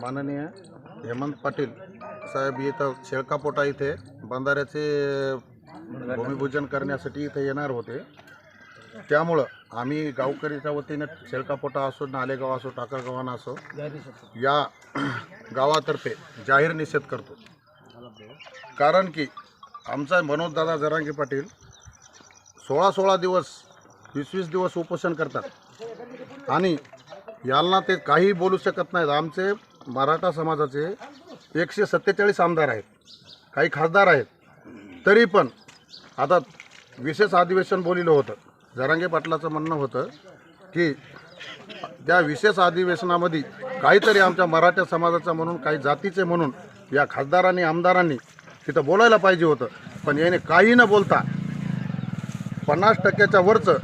माननीय हेमंत पाटील साहेब इथं शेळकापोटा इथे बंधाऱ्याचे भूमिपूजन करण्यासाठी इथे येणार होते. त्यामुळं आम्ही गावकरीच्या वतीने शेळकापोटा असो नालेगाव असो टाकागावाना असो या गावातर्फे जाहीर निषेध करतो. कारण की आमचा मनोजदादा जरांगे पाटील सोळा सोळा दिवस वीस वीस दिवस उपोषण करतात. आणि यांना ते काही बोलू शकत नाहीत. आमचे मराठा समाजाचे एकशे सत्तेचाळीस आमदार आहेत. काही खासदार आहेत. तरी पण आता विशेष अधिवेशन बोलिलं होतं. जरांगे पाटलाचं म्हणणं होतं की त्या विशेष अधिवेशनामध्ये काहीतरी आमच्या मराठा समाजाचा म्हणून काही जातीचे म्हणून या खासदारांनी आमदारांनी तिथं बोलायला पाहिजे होतं. पण याने काही न बोलता पन्नास टक्क्याच्या वरचं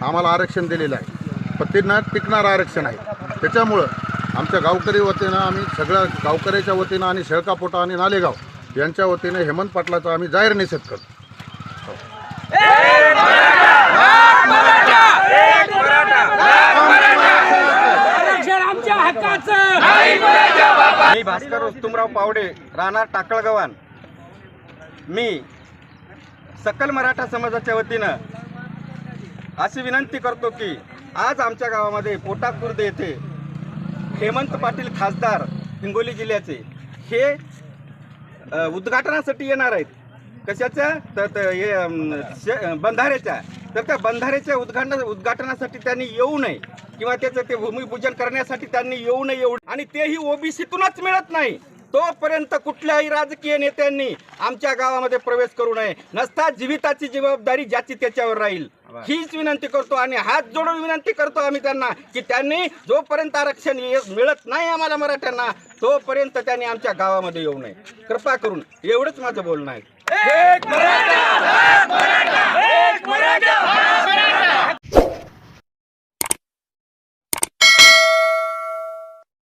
आम्हाला आरक्षण दिलेलं आहे. पण ते न टिकणारं आरक्षण आहे. त्याच्यामुळं आमच्या गावकरी वतीनं आम्ही सगळ्या गावकऱ्याच्या वतीनं आणि शेळकापोटा आणि नालेगाव यांच्या वतीने हेमंत पाटलाचा आम्ही जाहीर निषेध करतो. मी भास्कर उत्तमराव पावडे राहणार टाकळगव्हाण मी सकल मराठा समाजाच्या वतीनं अशी विनंती करतो की आज आमच्या गावामध्ये पोटाखुर्द येथे हेमंत पाटील खासदार हिंगोली जिल्ह्याचे हे उद्घाटनासाठी येणार आहेत. कशाच्या? तर हे बंधाऱ्याच्या. तर त्या बंधाऱ्याच्या उद्घाटना उद्घाटनासाठी त्यांनी येऊ नये किंवा त्याचं ते भूमिपूजन करण्यासाठी त्यांनी येऊ नये एवढं. आणि तेही ओबीसीतूनच मिळत नाही. तोपर्यंत कुठल्याही राजकीय नेत्यांनी आमच्या गावामध्ये प्रवेश करू नये. नसता जीविताची जबाबदारी ज्याची त्याच्यावर राहील. हीच विनंती करतो आणि हात जोडून विनंती करतो आम्ही त्यांना की त्यांनी जोपर्यंत आरक्षण ये- मिळत नाही आम्हाला मराठ्यांना तोपर्यंत त्यांनी आमच्या गावामध्ये येऊ नये. कृपा करून एवढंच माझं बोलणं आहे.